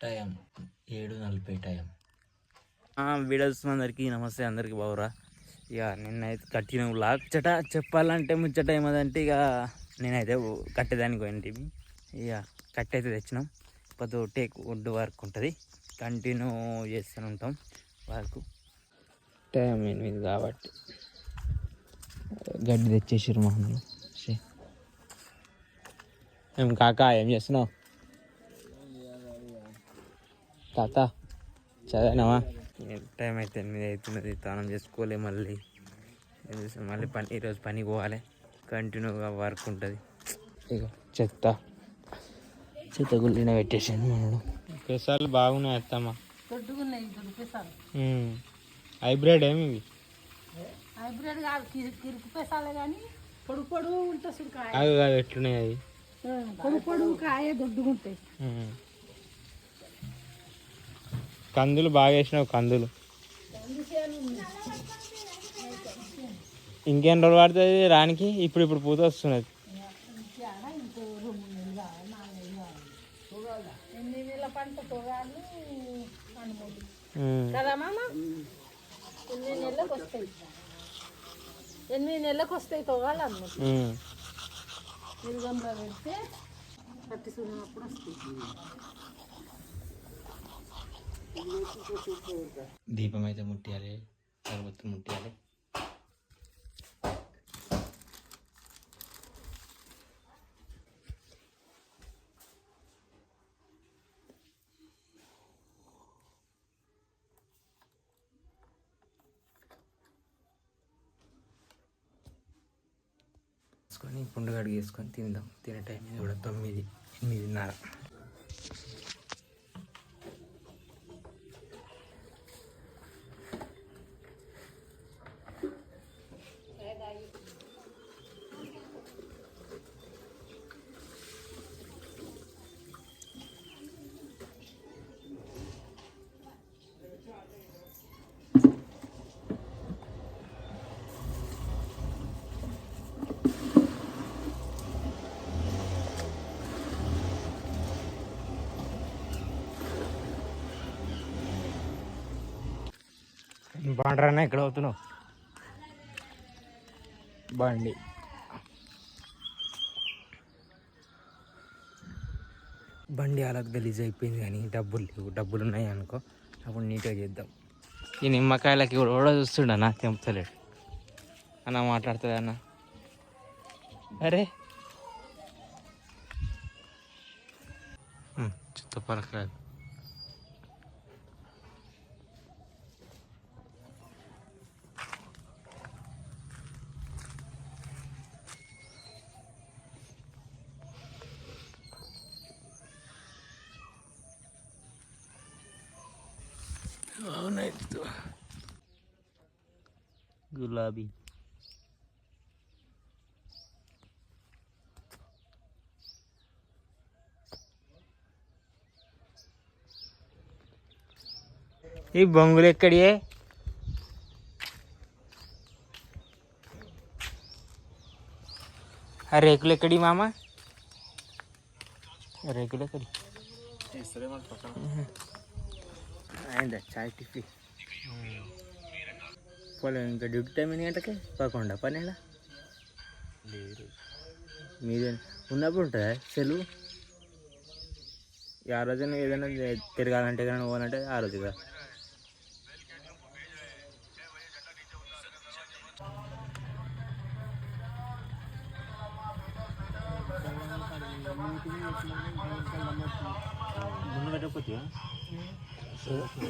Time ఏడు నలభై time videos అందరికీ నమస్తే అందరికీ బాగురా ఇక నిన్నైతే కట్టిన లాచ్చట చెప్పాలంటే ముచ్చట ఏమదంటే ఇక నేనైతే కట్టేదానికి పోయింటివి ఇక కట్టయితే తెచ్చినాం. ఇప్పుడు టేక్ వుడ్ వర్క్ ఉంటుంది. కంటిన్యూ చేస్తూనే ఉంటాం వర్క్. టైం ఎనిమిది కాబట్టి గడ్డి తెచ్చేసారు మా అన్నలు ఛీ. ఏం కాక ఏం చేస్తున్నావు? తాత చదివినావా? టైం అయితే ఎనిమిది అవుతున్నది స్నానం చేసుకోలే మళ్ళీ. మళ్ళీ పని ఈరోజు పనికి పోవాలి. కంటిన్యూగా వర్క్ ఉంటుంది. ఇక చెత్త. చెత్త గుళ్ళిన పెట్టేసాను మనడు పెసాలు బాగున్నాయి అత్తమ్మ. హైబ్రిడ్ ఏమి ఇవి? హైబ్రిడ్ కాదు కిరి- కిరికి పెసాలే కానీ పొడుగు పొడుగు కాయ అవి కాదు ఎట్లున్నాయి అవి? పొడుగు పొడుగు కాయ దొడ్డుగుంటాయి. కందులు బాగా వేసినావు కందులు. ఇంకేం రోజులు పడుతుంది రానికి ఇప్పుడు ఇప్పుడు పూత వస్తున్నది. ఎనిమిది నెలలకు వస్తాయి. తొగాలు పెడితే సున్నప్పుడు వస్తాయి. దీపం అయితే ముట్టియాలి తర్వాత ముట్టియాలి. వేసుకొని పుండుగాడు వేసుకొని తిందాం. తినే టైం ఇది కూడా తొమ్మిది ఎనిమిదిన్నర. బాండ్రానా? ఎక్కడ అవుతున్నావు? బండి. బండి అలా గలీజ్ అయిపోయింది కానీ డబ్బులు లేవు. డబ్బులు ఉన్నాయి అనుకో అప్పుడు నీట్గా చేద్దాం. ఈ నిమ్మకాయలకి కూడా కూడా చూస్తుండనా తెంపుతలేడు. అన్న మాట్లాడుతుంది అన్న. అరే. બનાવી દીધો. ગુલાબી. એ ભંગુલે કરીએ. આ રેગુલે કડી મામા? રેગુલે કડી అయిందా చాయ్ టిఫీ పోలే ఇంకా డ్యూటీ టైం ఎన్ని గంటకి పదకొండ పన్నెండా లేదు మీదే ఉన్నప్పుడు ఉంటుందా సెలవు ఇక ఆ రోజున ఏదైనా తిరగాలంటే కానీ పోవాలంటే ఆ రోజుగా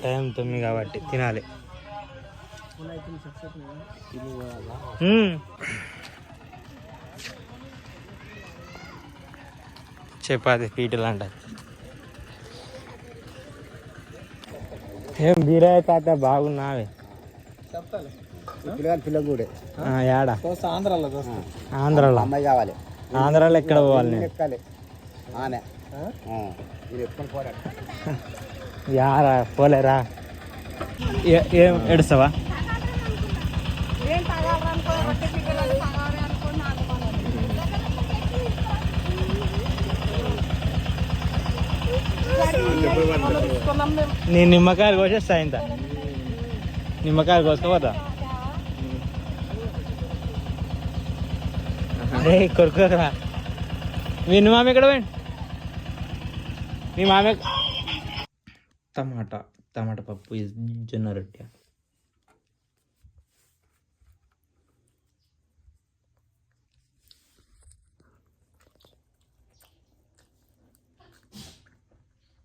టైం తొమ్మిది కాబట్టి తినాలి. చపాతి పీటలు అంటారు ఏం బీరాయ తాత బాగున్నావే? పిల్లగూడే చూస్తా ఆంధ్రాలో ఆంధ్రాలో. అమ్మాయి కావాలి. ఆంధ్రాలో ఎక్కడ పోవాలి? నేను ఎక్కాలి ఆనే. యారా పోలేరా ఏం ఏడుస్తావా నేను నిమ్మకాయలు కోసేస్తా ఇంత నిమ్మకాయలు కోసుకోపోతా అరే కొరుకోకరా మీ మామ ఎక్కడ పోయి మీ మామ టమాటా టమాటా పప్పు జొన్న రొట్టె.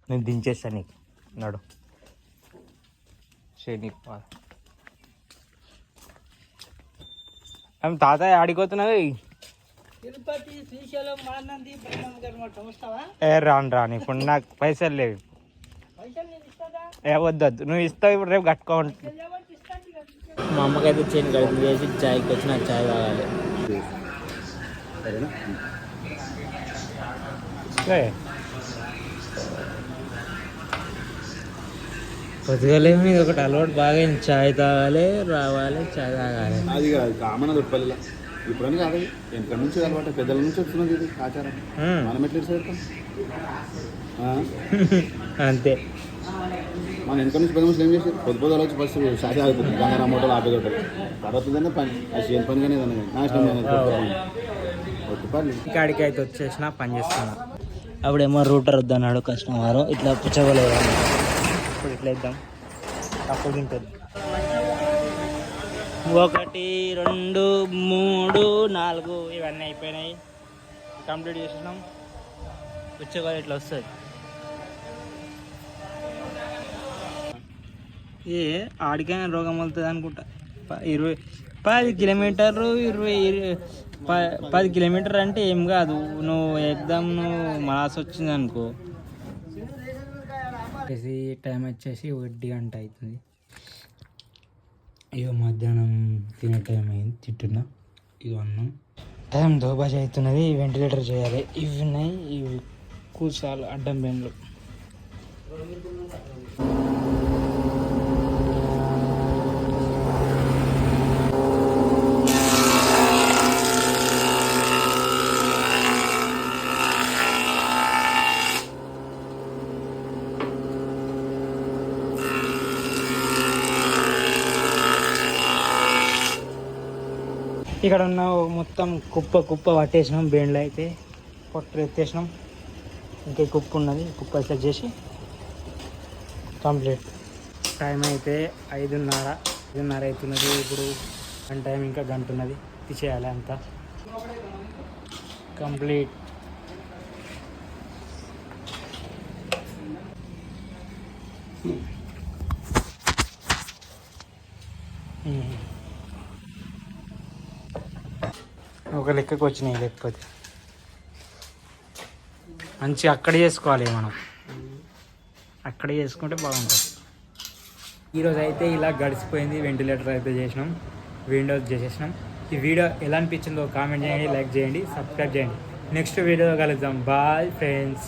నేను దించేస్తాను నీకు. నడు. నీకు పాలు. ఆమె తాతయ్య ఆడిపోతున్నావు తిరుపతి శ్రీశైలం రాను రాను ఇప్పుడు నాకు పైసలు లేవు. ఏ వద్దు వద్దు నువ్వు ఇస్తావు ఇప్పుడు రేపు ఇక. మా అమ్మకైతే చేను కడుపు చేసి చాయ్కి వచ్చి నాకు చాయ్ తాగాలి. పొద్దుగాలేమో ఇది ఒకటి అలవాటు బాగా. చాయ్ తాగాలి రావాలి చాయ్ తాగాలి అది కాదు కామన్ అది పల్లెలో ఇప్పుడని కాదు వెనక నుంచి అలవాటు పెద్దల నుంచి వస్తున్నది ఇది ఆచారం. మనం ఎట్లా చేస్తాం? అంతే. మన వెనక నుంచి పెద్ద మనుషులు ఏం చేశారు? పొద్దు పొద్దులు వచ్చి ఫస్ట్ షాది ఆగిపోతుంది. గంగారాం హోటల్ ఆపేది ఒకటి తర్వాత ఏదైనా పని అది చేయని పని కానీ ఏదైనా కానీ. నాశనం కొత్త పని. ఇక్కడికి అయితే వచ్చేసిన పని చేస్తున్నా. అప్పుడేమో రూటర్ వద్దన్నాడు కస్టమర్. ఇట్లా పుచ్చగలేదు ఇప్పుడు ఇట్లా ఇద్దాం. అప్పుడు తింటుంది. ఒకటి రెండు మూడు నాలుగు ఇవన్నీ అయిపోయినాయి. కంప్లీట్ చేసినాం. వచ్చేవారు ఇట్లా వస్తుంది ఏ ఆడికైనా రోగం వెళ్తుంది అనుకుంటా. ఇరవై పది కిలోమీటర్లు ఇరవై ఇరవై ప- పది కిలోమీటర్ అంటే ఏం కాదు. నువ్వు ఎగ్దాం నువ్వు మలాస్ వచ్చింది అనుకో టైం వచ్చేసి ఒకటి గంట అవుతుంది. ఇక మధ్యాహ్నం తినే టైం అయింది తిట్టున్నా ఇక అన్నం. టైం దోబాజ్ అవుతున్నది వెంటిలేటర్ చేయాలి. ఇవి ఉన్నాయి ఇవి కూర్చోాలి అడ్డం బెండ్లు. ఇక్కడ ఉన్న మొత్తం కుప్ప కుప్ప పట్టేసినాం బేండ్లు అయితే పొట్టు ఎత్తేసినాం. ఇంకా కుప్ప ఉన్నది కుప్ప సెట్ చేసి కంప్లీట్. టైం అయితే ఐదున్నర ఐదున్నర అవుతున్నది. ఇప్పుడు గంట టైం ఇంకా గంట ఉన్నది. తీసేయాలి అంతా. కంప్లీట్. ఒక లెక్కకు వచ్చినాయి లేకపోతే. మంచి అక్కడ చేసుకోవాలి మనం. అక్కడ చేసుకుంటే బాగుంటుంది. ఈరోజు అయితే ఇలా గడిచిపోయింది వెంటిలేటర్ అయితే చేసినాం విండోస్ చేసేసినాం. ఈ వీడియో ఎలా అనిపించిందో కామెంట్ చేయండి లైక్ చేయండి సబ్స్క్రైబ్ చేయండి. నెక్స్ట్ వీడియో కలుద్దాం. Bye friends